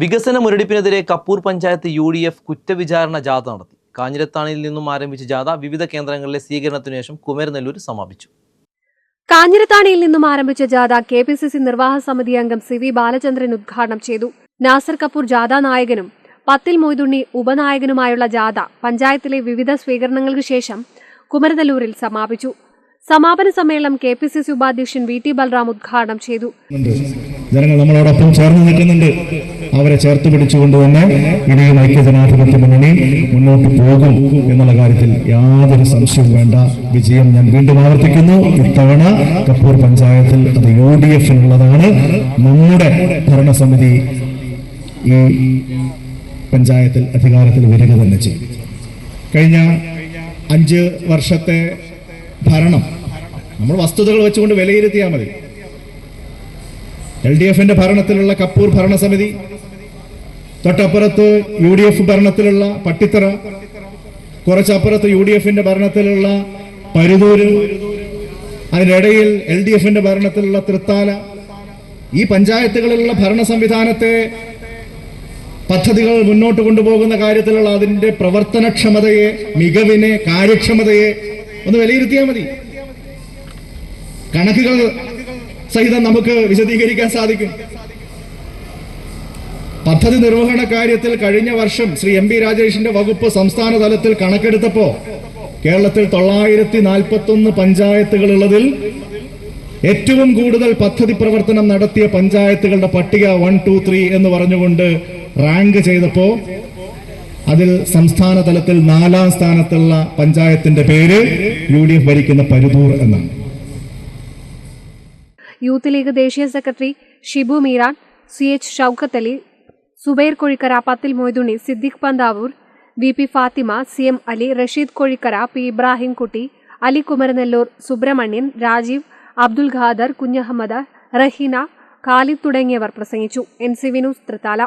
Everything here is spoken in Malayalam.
വികസന മുരടിപ്പിനെതിരെ Kappur panchayat U D F കുറ്റവിചാരണ ജാഥ നടത്തി. കാഞ്ഞിരത്താണിയിൽ നിന്നും ആരംഭിച്ച ജാഥ വിവിധ കേന്ദ്രങ്ങളിലെ സ്വീകരണത്തിനു ശേഷം കുമരനെല്ലൂർ സമാപിച്ചു. കാഞ്ഞിരത്താണിയിൽ നിന്നും ആരംഭിച്ച ജാഥ കെ പി സി സി നിർവാഹക സമിതി അംഗം സി വി ബാലചന്ദ്രൻ ഉദ്ഘാടനം ചെയ്തു. നാസർ കപൂർ ജാഥ നായകനും പത്തിൽ മൊയ്തുണ്ണി ഉപനായകനുമായുള്ള ജാഥ പഞ്ചായത്തിലെ വിവിധ സ്വീകരണങ്ങൾക്ക് ശേഷം കുമരനെല്ലൂരിൽ സമാപിച്ചു. സമാപന സമ്മേളനം കെ പി സി സി ഉപാധ്യക്ഷൻ വി ടി ബൽറാം ഉദ്ഘാടനം ചെയ്തു. ജനങ്ങൾ നമ്മളോടൊപ്പം ചേർന്ന് നിൽക്കുന്നുണ്ട്. അവരെ ചേർത്ത് പിടിച്ചുകൊണ്ട് തന്നെ ഇനിയും ഐക്യജനാധിപത്യ മുന്നണി മുന്നോട്ട് പോകും എന്നുള്ള കാര്യത്തിൽ യാതൊരു സംശയവും വേണ്ട. വിജയം ഞാൻ വീണ്ടും ആവർത്തിക്കുന്നു. ഇത്തവണ കപ്പൂർ പഞ്ചായത്തിൽ അത് യു ഡി എഫിനുള്ളതാണ് നമ്മുടെ ഭരണസമിതി ഈ പഞ്ചായത്തിൽ അധികാരത്തിൽ വരിക തന്നെ ചെയ്യും. കഴിഞ്ഞ അഞ്ച് വർഷത്തെ ഭരണം നമ്മൾ വസ്തുതകൾ വെച്ചുകൊണ്ട് വിലയിരുത്തിയാൽ മതി. എൽ ഡി എഫിന്റെ ഭരണത്തിലുള്ള കപ്പൂർ ഭരണസമിതി തൊട്ടപ്പുറത്ത് യു ഡി എഫ് ഭരണത്തിലുള്ള പട്ടിത്തറ കുറച്ചപ്പുറത്ത് യു ഡി എഫിന്റെ ഭരണത്തിലുള്ള പരുതൂര് അതിനിടയിൽ എൽ ഡി എഫിന്റെ ഭരണത്തിലുള്ള തൃത്താല ഈ പഞ്ചായത്തുകളിലുള്ള ഭരണ സംവിധാനത്തെ പദ്ധതികൾ മുന്നോട്ട് കൊണ്ടുപോകുന്ന കാര്യത്തിലുള്ള അതിന്റെ പ്രവർത്തനക്ഷമതയെ മികവിനെ കാര്യക്ഷമതയെ ഒന്ന് വിലയിരുത്തിയാൽ മതി. കണക്കുകൾ സഹിതം നമുക്ക് വിശദീകരിക്കാൻ സാധിക്കും. പദ്ധതി നിർവഹണ കാര്യത്തിൽ കഴിഞ്ഞ വർഷം ശ്രീ എം പി രാജേഷിന്റെ വകുപ്പ് സംസ്ഥാന തലത്തിൽ കണക്കെടുത്തപ്പോ കേരളത്തിൽ തൊള്ളായിരത്തി നാൽപ്പത്തി ഒന്ന് പഞ്ചായത്തുകളുള്ളതിൽ ഏറ്റവും കൂടുതൽ പദ്ധതി പ്രവർത്തനം നടത്തിയ പഞ്ചായത്തുകളുടെ പട്ടിക വൺ ടു ത്രീ എന്ന് പറഞ്ഞുകൊണ്ട് റാങ്ക് ചെയ്തപ്പോ അതിൽ സംസ്ഥാന തലത്തിൽ നാലാം സ്ഥാനത്തുള്ള പഞ്ചായത്തിന്റെ പേര് യു ഡി എഫ് ഭരിക്കുന്ന പരുതൂർ എന്നാണ്. യൂത്ത് ലീഗ് ദേശീയ secretary Shibu Meeran C H Shoukath Ali Zubair Kozhikkara Pathil Moythunni Siddique Panthavoor V P Fathima C M Ali Rasheed Kozhikkara P Ibrahim Kutty Ali Kumaranellur Subramanian Rajeev Abdul Khader Kunhahammed Raheena Khalid തുടങ്ങിയവർ പ്രസംഗിച്ചു. N C Vinoos Thrithala.